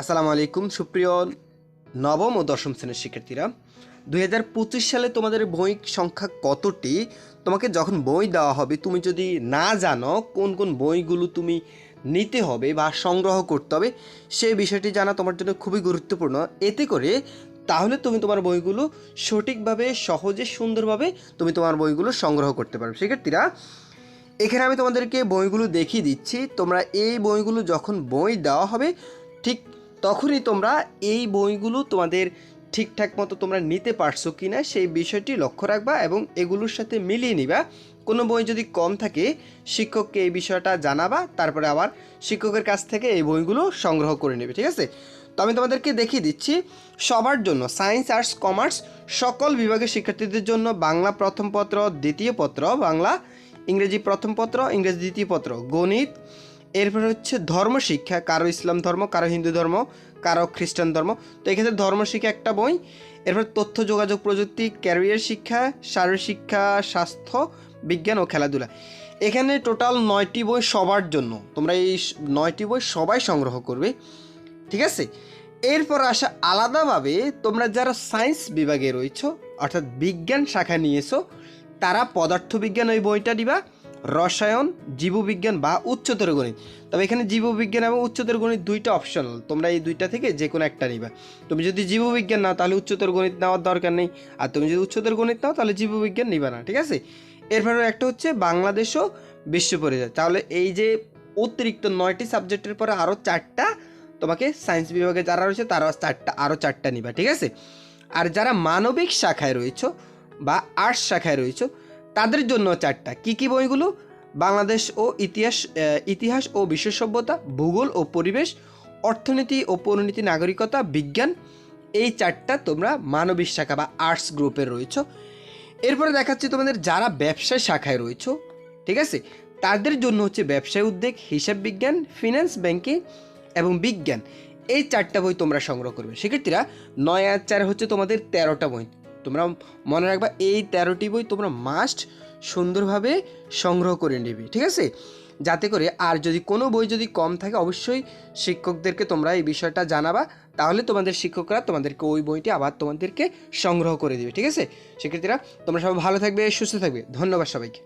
আসসালামু আলাইকুম, সুপ্রিয় নবম ও দশম শ্রেণির শিক্ষার্থীরা। দুই হাজার পঁচিশ সালে তোমাদের বই সংখ্যা কতটি? তোমাকে যখন বই দেওয়া হবে, তুমি যদি না জানো কোন কোন বইগুলো তুমি নিতে হবে বা সংগ্রহ করতে হবে সেই বিষয়টি জানা তোমার জন্য খুবই গুরুত্বপূর্ণ। এতে করে তাহলে তুমি তোমার বইগুলো সঠিকভাবে, সহজে, সুন্দরভাবে তুমি তোমার বইগুলো সংগ্রহ করতে পারবে। শিক্ষার্থীরা, এখানে আমি তোমাদেরকে বইগুলো দেখিয়ে দিচ্ছি। তোমরা এই বইগুলো যখন বই দেওয়া হবে, ঠিক তখনই তোমরা এই বইগুলো তোমাদের ঠিকঠাক মতো তোমরা নিতে পারছ কি না সেই বিষয়টি লক্ষ্য রাখবা এবং এগুলোর সাথে মিলিয়ে নিবা। কোনো বই যদি কম থাকে, শিক্ষককে এই বিষয়টা জানাবা, তারপরে আবার শিক্ষকের কাছ থেকে এই বইগুলো সংগ্রহ করে নেবে, ঠিক আছে? তো আমি তোমাদেরকে দেখিয়ে দিচ্ছি, সবার জন্য সায়েন্স, আর্টস, কমার্স সকল বিভাগের শিক্ষার্থীদের জন্য বাংলা প্রথম পত্র, দ্বিতীয় পত্র, বাংলা ইংরেজি প্রথম পত্র, ইংরেজি দ্বিতীয় পত্র, গণিত এরপর হচ্ছে ধর্ম শিক্ষা, কারও ইসলাম ধর্ম, কারও হিন্দু ধর্ম, কারও খ্রিস্টান ধর্ম। তো এক্ষেত্রে ধর্ম শিক্ষা একটা বই। এরপর তথ্য, যোগাযোগ, প্রযুক্তি ক্যারিয়ার শিক্ষা, শারীরিক শিক্ষা, স্বাস্থ্য, বিজ্ঞান ও খেলাধুলা। এখানে টোটাল নয়টি বই সবার জন্য। তোমরা এই নয়টি বই সবাই সংগ্রহ করবে। ঠিক আছে? এরপর আসা আলাদাভাবে তোমরা যারা সায়েন্স বিভাগে রয়েছো, অর্থাৎ বিজ্ঞান শাখা নিয়েছো, তারা পদার্থবিজ্ঞান ওই বইটা দিবা। রসায়ন, জীববিজ্ঞান বা উচ্চতর গণিত। তবে এখানে জীববিজ্ঞান এবং উচ্চতর গণিত দুইটা অপশনাল তোমরা এই দুইটা থেকে যে কোনো একটা নিবা। তুমি যদি জীববিজ্ঞান নাও, তাহলে উচ্চতর গণিত নেওয়ার দরকার নেই। আর তুমি যদি উচ্চতর গণিত নাও, তাহলে জীববিজ্ঞান নিবা না, ঠিক আছে? এরপরে একটা হচ্ছে বাংলাদেশও বিশ্ব পরিচয়। তাহলে এই যে অতিরিক্ত নয়টি সাবজেক্টের পরে আরও চারটা তোমাকে সায়েন্স বিভাগে যারা রয়েছে, তারা চারটা আরও চারটা নিবা, ঠিক আছে? আর যারা মানবিক শাখায় রয়েছে বা আর্টস শাখায় রয়েছে তাদের জন্য চারটা। কি কি বইগুলো? বাংলাদেশ ও ইতিহাস ইতিহাস ও বিশ্ব সভ্যতা, ভূগোল ও পরিবেশ, অর্থনীতি ও পরিণতি, নাগরিকতা, বিজ্ঞান, এই চারটা তোমরা মানবিক শাখা বা আর্টস গ্রুপের রয়েছে। এরপরে দেখাচ্ছি তোমাদের যারা ব্যবসায় শাখায় রয়েছে, ঠিক আছে? তাদের জন্য হচ্ছে ব্যবসায় উদ্যোগ, হিসাব বিজ্ঞান ফিনান্স ব্যাংকিং এবং বিজ্ঞান। এই চারটা বই তোমরা সংগ্রহ করবে। সেক্ষেত্রে নয় আর চার হচ্ছে তোমাদের তেরোটা বই। তোমরা মনে রাখবা, এই তেরোটি বই তোমরা মাস্ট সুন্দরভাবে সংগ্রহ করে নেবে, ঠিক আছে? যাতে করে আর যদি কোনো বই যদি কম থাকে, অবশ্যই শিক্ষকদেরকে তোমরা এই বিষয়টা জানাবা, তাহলে তোমাদের শিক্ষকরা তোমাদেরকে ওই বইটি আবার তোমাদেরকে সংগ্রহ করে দেবে, ঠিক আছে? শিক্ষার্থীরা, তোমরা সবাই ভালো থাকবে, সুস্থ থাকবে, ধন্যবাদ সবাইকে।